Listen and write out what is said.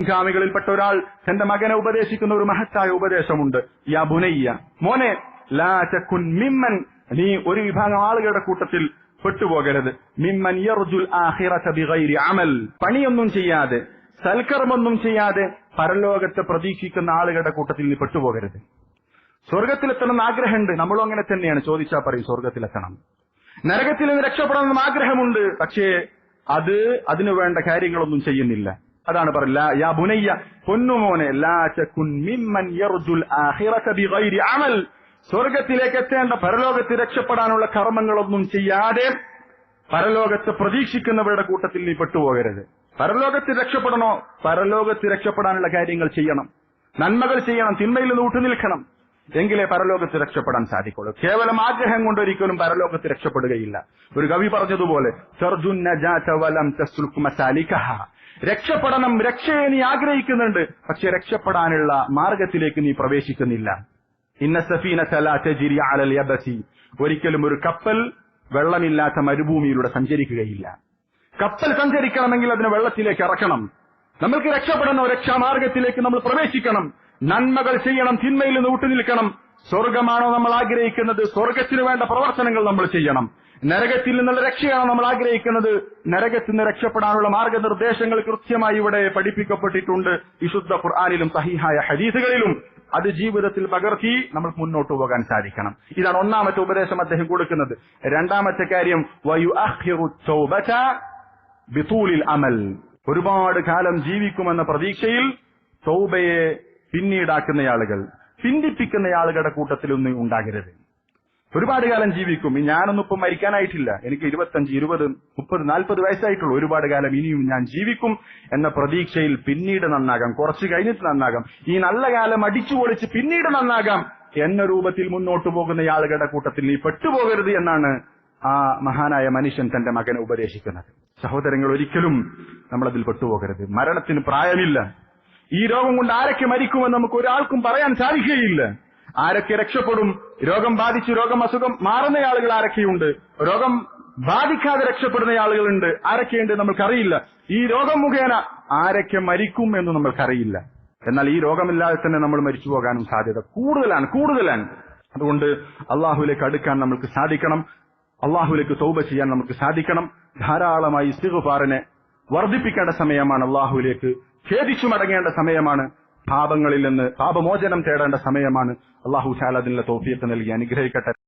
മുൻഗാമികളിൽപ്പെട്ട ഒരാൾ തന്റെ മകനെ ഉപദേശിക്കുന്ന ഒരു മഹത്തായ ഉപദേശമുണ്ട്. യാ മോനെ ലാ ചക്കുൻ മിമ്മൻ. നീ ഒരു വിഭാഗം ആളുകളുടെ കൂട്ടത്തിൽ പെട്ടുപോകരുത്. മിമ്മൻ യർജുൽ അമൽ. പണിയൊന്നും ചെയ്യാതെ സൽക്കർമ്മൊന്നും ചെയ്യാതെ പരലോകത്തെ പ്രതീക്ഷിക്കുന്ന ആളുകളുടെ കൂട്ടത്തിൽ നീ പെട്ടുപോകരുത്. സ്വർഗത്തിലെത്തണം എന്ന് ആഗ്രഹമുണ്ട്. നമ്മളും അങ്ങനെ തന്നെയാണ്. ചോദിച്ചാൽ പറയും സ്വർഗത്തിലെത്തണം നരകത്തിൽ നിന്ന് രക്ഷപ്പെടണമെന്ന് ആഗ്രഹമുണ്ട്. പക്ഷേ അത് അതിനു വേണ്ട കാര്യങ്ങളൊന്നും ചെയ്യുന്നില്ല. അതാണ് പറയില്ല യാ ബുനയ്യ പൊന്നുമോനെ യർജുൽ ആഖിറത ബിഗൈരി അമൽ. സ്വർഗത്തിലേക്ക് എത്തേണ്ട പരലോകത്ത് രക്ഷപ്പെടാനുള്ള കർമ്മങ്ങളൊന്നും ചെയ്യാതെ പരലോകത്ത് പ്രതീക്ഷിക്കുന്നവരുടെ കൂട്ടത്തിൽ നീ പെട്ടുപോകരുത്. പരലോകത്ത് രക്ഷപ്പെടണോ? പരലോകത്ത് രക്ഷപ്പെടാനുള്ള കാര്യങ്ങൾ ചെയ്യണം. നന്മകൾ ചെയ്യണം തിന്മയിൽ നിന്ന് വിട്ടു നിൽക്കണം എങ്കിലേ പരലോകത്ത് രക്ഷപ്പെടാൻ സാധിക്കുള്ളൂ. കേവലം ആഗ്രഹം കൊണ്ട് ഒരിക്കലും പരലോകത്ത് രക്ഷപ്പെടുകയില്ല. ഒരു കവി പറഞ്ഞതുപോലെ രക്ഷപ്പെടണം രക്ഷയെ നീ ആഗ്രഹിക്കുന്നുണ്ട്. പക്ഷെ രക്ഷപ്പെടാനുള്ള മാർഗത്തിലേക്ക് നീ പ്രവേശിക്കുന്നില്ല. ഇന്ന സഫീന തജിരി അലൽ യബസി. ഒരിക്കലും ഒരു കപ്പൽ വെള്ളമില്ലാത്ത മരുഭൂമിയിലൂടെ സഞ്ചരിക്കുകയില്ല. കപ്പൽ സഞ്ചരിക്കണമെങ്കിൽ അതിനെ വെള്ളത്തിലേക്ക് ഇറക്കണം. നമ്മൾക്ക് രക്ഷപ്പെടണം രക്ഷാമാർഗത്തിലേക്ക് നമ്മൾ പ്രവേശിക്കണം. നന്മകൾ ചെയ്യണം തിന്മയിൽ നിന്ന് വിട്ടുനിൽക്കണം സ്വർഗമാണോ നമ്മൾ ആഗ്രഹിക്കുന്നത്? സ്വർഗത്തിന് വേണ്ട പ്രവർത്തനങ്ങൾ നമ്മൾ ചെയ്യണം. നരകത്തിൽ നിന്നുള്ള രക്ഷയാണോ നമ്മൾ ആഗ്രഹിക്കുന്നത്. നരകത്തിൽ നിന്ന് രക്ഷപ്പെടാനുള്ള മാർഗനിർദ്ദേശങ്ങൾ കൃത്യമായി ഇവിടെ പഠിപ്പിക്കപ്പെട്ടിട്ടുണ്ട്. വിശുദ്ധ ഖുർആാനിലും സഹിഹായ ഹദീസുകളിലും. അത് ജീവിതത്തിൽ പകർത്തി നമ്മൾ മുന്നോട്ട് പോകാൻ സാധിക്കണം. ഇതാണ് ഒന്നാമത്തെ ഉപദേശം അദ്ദേഹം കൊടുക്കുന്നത്. രണ്ടാമത്തെ കാര്യം വയു ബിതൂലിൽ അമൽ. ഒരുപാട് കാലം ജീവിക്കുമെന്ന പ്രതീക്ഷയിൽ തൗബയെ പിന്നീടാക്കുന്ന ആളുകൾ. പിന്തിപ്പിക്കുന്ന ആളുകളുടെ കൂട്ടത്തിലൊന്നും ഉണ്ടാകരുത്. ഒരുപാട് കാലം ജീവിക്കും. ഞാനൊന്നും ഇപ്പം മരിക്കാനായിട്ടില്ല. എനിക്ക് ഇരുപത്തഞ്ച് ഇരുപത് മുപ്പത് നാൽപ്പത് വയസ്സായിട്ടുള്ളൂ. ഒരുപാട് കാലം ഇനിയും ഞാൻ ജീവിക്കും എന്ന പ്രതീക്ഷയിൽ പിന്നീട് നന്നാകാം. കുറച്ച് കഴിഞ്ഞിട്ട് നന്നാകാം. ഈ നല്ല കാലം അടിച്ചു പൊളിച്ച് പിന്നീട് നന്നാകാം എന്ന രൂപത്തിൽ മുന്നോട്ട് പോകുന്ന ആളുകളുടെ കൂട്ടത്തിൽ നീ പെട്ടുപോകരുത് എന്നാണ് ആ മഹാനായ മനുഷ്യൻ തന്റെ മകനെ ഉപദേശിക്കുന്നത്. സഹോദരങ്ങൾ ഒരിക്കലും നമ്മളതിൽ പെട്ടുപോകരുത്. മരണത്തിന് പ്രായമില്ല. ഈ രോഗം കൊണ്ട് ആരൊക്കെ മരിക്കുമെന്ന് നമുക്ക് ഒരാൾക്കും പറയാൻ സാധിക്കുകയില്ല. ആരൊക്കെ രക്ഷപ്പെടും? രോഗം ബാധിച്ച് രോഗം അസുഖം മാറുന്ന ആളുകൾ ആരൊക്കെയുണ്ട്? രോഗം ബാധിക്കാതെ രക്ഷപ്പെടുന്ന ആളുകളുണ്ട്. ആരൊക്കെയുണ്ട് നമ്മൾക്കറിയില്ല. ഈ രോഗം മുഖേന ആരൊക്കെ മരിക്കും എന്ന് നമ്മൾക്കറിയില്ല. എന്നാൽ ഈ രോഗമില്ലാതെ തന്നെ നമ്മൾ മരിച്ചു പോകാനും സാധ്യത കൂടുതലാണ് കൂടുതലാണ്. അതുകൊണ്ട് അള്ളാഹുലേക്ക് അടുക്കാൻ നമുക്ക് സാധിക്കണം. അള്ളാഹുലേക്ക് തൗബ ചെയ്യാൻ നമുക്ക് സാധിക്കണം. ധാരാളമായി ഇസ്തിഗ്ഫാറിനെ വർദ്ധിപ്പിക്കേണ്ട സമയമാണ് അള്ളാഹുലേക്ക് ഖേദിച്ചു മടങ്ങേണ്ട സമയമാണ്. പാപങ്ങളിൽ നിന്ന് പാപമോചനം തേടേണ്ട സമയമാണ്. അള്ളാഹു അതിനുള്ള തോഫിയത്ത് നൽകി അനുഗ്രഹിക്കട്ടെ.